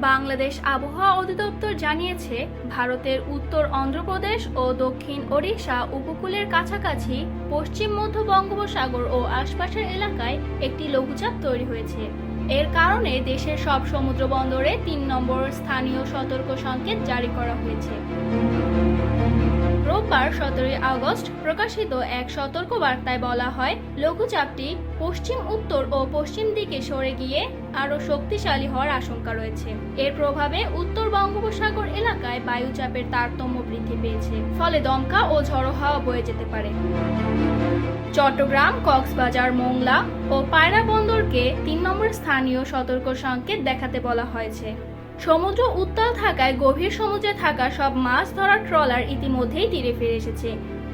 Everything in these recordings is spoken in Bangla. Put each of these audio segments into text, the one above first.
বাংলাদেশ আবহাওয়া অধিদপ্তর জানিয়েছে, ভারতের উত্তর অন্ধ্রপ্রদেশ ও দক্ষিণ ওড়িশা উপকূলের কাছাকাছি পশ্চিম মধ্য বঙ্গোপসাগর ও আশপাশের এলাকায় একটি লঘুচাপ তৈরি হয়েছে। এর কারণে দেশের সব সমুদ্র বন্দরে তিন নম্বর স্থানীয় সতর্ক সংকেত জারি করা হয়েছে। রোববার সতেরোই আগস্ট প্রকাশিত এক সতর্ক বার্তায় বলা হয়, লঘুচাপটি পশ্চিম উত্তর ও পশ্চিম দিকে সরে গিয়ে আরও শক্তিশালী হওয়ার আশঙ্কা রয়েছে। এর প্রভাবে উত্তর বঙ্গোপসাগর এলাকায় বায়ুচাপের তারতম্য বৃদ্ধি পেয়েছে, ফলে দমকা ও ঝড়ো হাওয়া বয়ে যেতে পারে। চট্টগ্রাম, কক্সবাজার, মোংলা ও পায়রা বন্দরকে তিন নম্বর স্থানীয় সতর্ক সংকেত দেখাতে বলা হয়েছে। সমুদ্র উত্তাল থাকায়, গভীর সমুদ্রে থাকা সব মাছ ধরার ট্রলার ইতিমধ্যেই তীরে ফিরে এসেছে।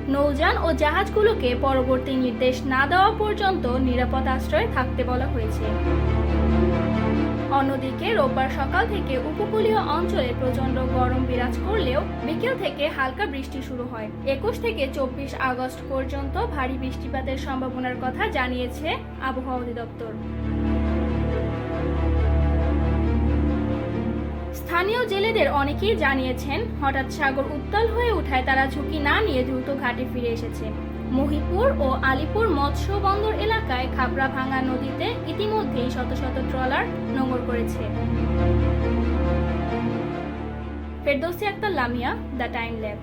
নৌযান ও জাহাজগুলোকে পরবর্তী নির্দেশ না দেওয়া পর্যন্ত নিরাপদ আশ্রয়ে থাকতে বলা হয়েছে। অন্যদিকে, রোববার সকাল থেকে উপকূলীয় অঞ্চলে প্রচণ্ড গরম বিরাজ করলেও বিকেল থেকে হালকা বৃষ্টি শুরু হয়। একুশ থেকে চব্বিশ আগস্ট পর্যন্ত ভারী বৃষ্টিপাতের সম্ভাবনার কথা জানিয়েছে আবহাওয়া অধিদপ্তর। স্থানীয় জেলেদের অনেকেই জানিয়েছেন, হঠাৎ সাগর উত্তাল হয়ে ওঠায় তারা ঝুঁকি না নিয়ে দ্রুত ঘাটে ফিরে এসেছে। মহিপুর ও আলিপুর মৎস্য বন্দর এলাকায় খাবড়া ভাঙা নদীতে ইতিমধ্যেই শত শত ট্রলার নোঙর করেছে। Ferdousi Akter Lamia, the Time Lab.